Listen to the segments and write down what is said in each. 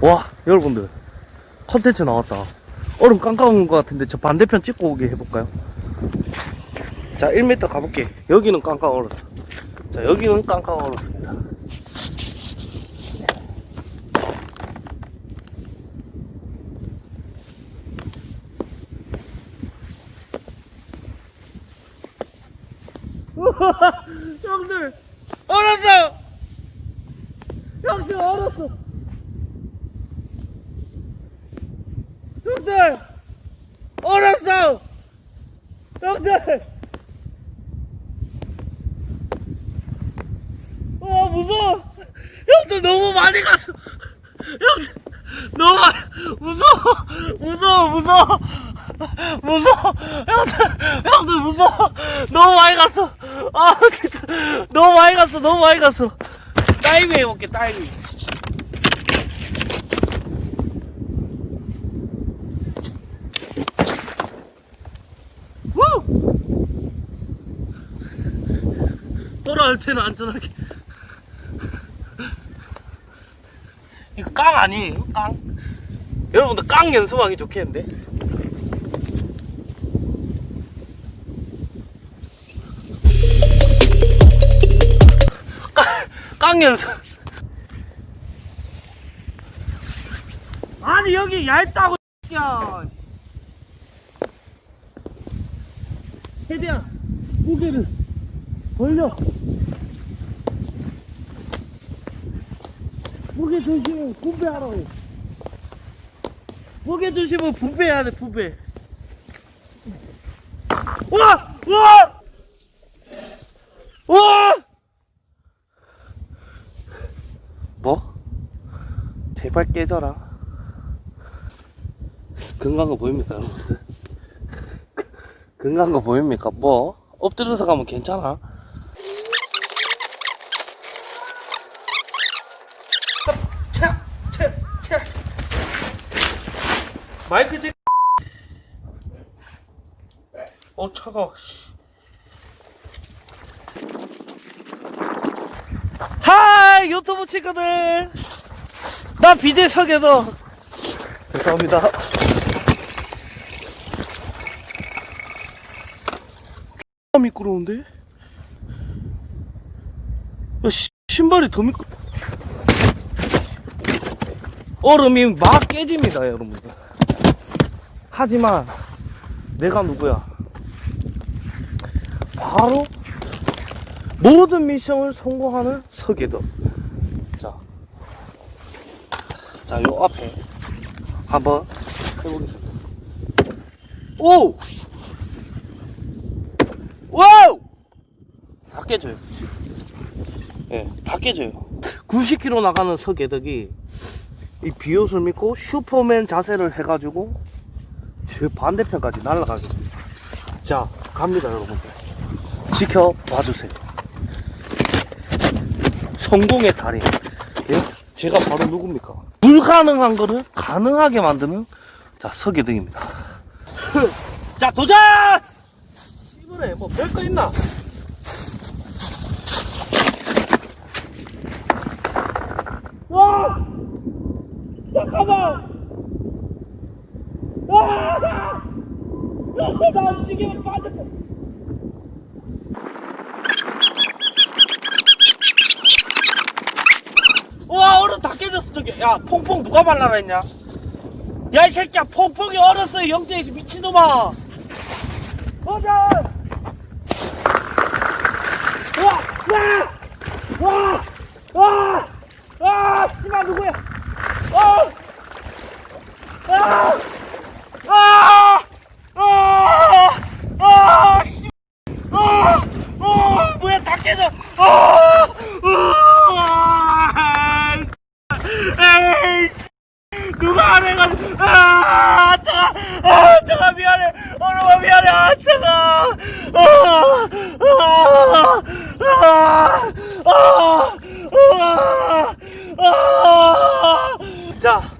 와, 여러분들. 컨텐츠 나왔다. 얼음 깜깜한 것 같은데 저 반대편 찍고 오게 해볼까요? 자, 1m 가볼게. 여기는 깜깜 얼었어. 자, 여기는 깜깜 얼었습니다. 형들 얼었어! 형들 얼었어! 형들 얼었어! 형들! 어 무서워! 형들 너무 많이 갔어! 형들 너무 무서워! 무서워 무서워! 무서워! 형들 형들 무서워! 너무 많이 갔어! 아 진짜 너무 많이 갔어 너무 많이 갔어! 다이빙 해볼게 다이빙 우! 돌아올 때는 안전하게. 이거 깡 아니에요? 깡? 여러분들 깡 연습하기 좋겠는데? 깡, 깡 연습. 아니 여기 얇다고 야. 최대한 고개를 벌려 무게 중심을 분배하라고. 무게 중심을 분배해야 돼 분배. 우와! 우와! 우와! 뭐? 제발 깨져라. 건강한 거 보입니까 여러분들? 건강한 거 보입니까? 뭐? 엎드려서 가면 괜찮아 차, 차, 차. 마이크 제. 어 차가. 하이 유튜브 친구들. 나 비대 석에서. 죄송합니다. 아, 미끄러운데? 야, 시- 신발이 더 미끄러. 얼음이 막 깨집니다, 여러분들. 하지만 내가 누구야? 바로 모든 미션을 성공하는 서계덕. 자, 자, 요 앞에 한번 해보겠습니다. 오! 와우! 다 깨져요. 예, 다 깨져요. 90km 나가는 서계덕이 이 비옷을 믿고 슈퍼맨 자세를 해가지고 저 반대편까지 날아가게 됩니다. 자, 갑니다, 여러분들. 지켜봐 주세요. 성공의 달인. 예? 제가 바로 누굽니까? 불가능한 거를 가능하게 만드는 자, 서계등입니다. 자, 도전! 이번에 뭐 별거 있나? 와! 잠깐만! 아! 와 얼음 다 깨졌어 저기. 야 퐁퐁 누가 발라라 했냐? 야 이 새끼야 퐁퐁이 얼었어 영재에서 미친놈아. 도전!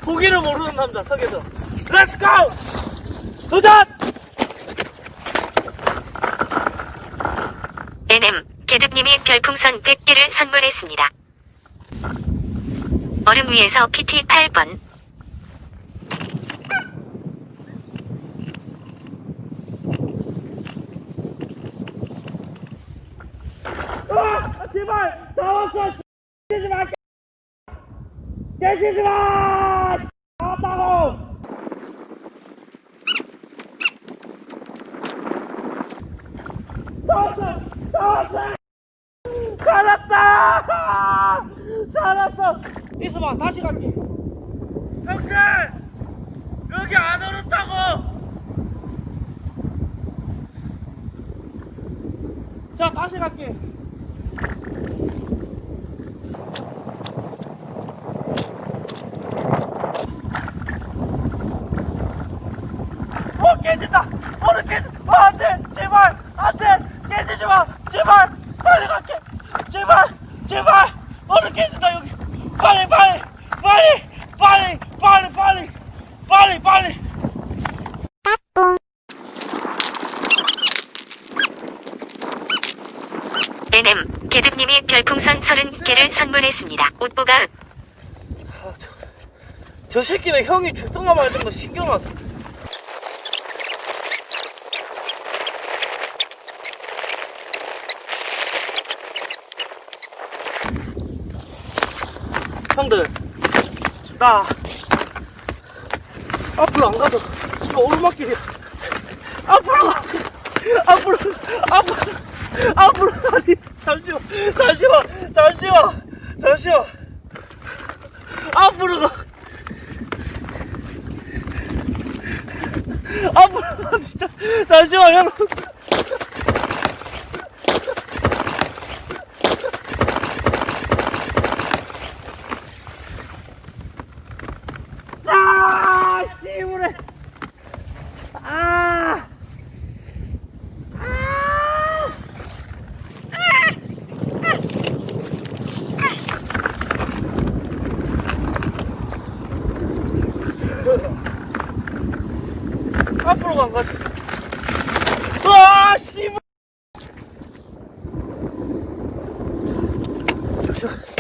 포기를 모르는 남자 서계도. 렛츠고 도전! NM 개득님이 별풍선 100개를 선물했습니다. 얼음 위에서 PT 8번. 아, 제발! 나왔어 깨지마! 깨지마! 나왔어! 살았다! 살았어! 있어봐, 다시 갈게. 형들! 여기 안 얼었다고! 자, 다시 갈게. 어, 깨진다! 얼음 깨진, 어, 안 돼! 제발! 안 돼! 깨지지 마! 제발! 빨리 갈게! 제발! 제발! 얼음 깨진다, 여기! 빨리, 빨리! 빨리! 빨리! 빨리! 빨리! 빨리! 빨리! NM 개득님이 별풍선 30개를 선물했습니다. 옷보가 저 새끼는 형이 죽던가 말던가 신경 안 써. 형들, 나 앞으로 안 가도 이거 오르막길이야. 앞으로, 가. 앞으로, 앞으로, 앞으로 아니 잠시만, 잠시만, 잠시만. 앞으로 가. 앞으로 가, 진짜 잠시만 여러분 아 씨부래 아 앞으로 간 거지. 와, 씨발. 잠시만.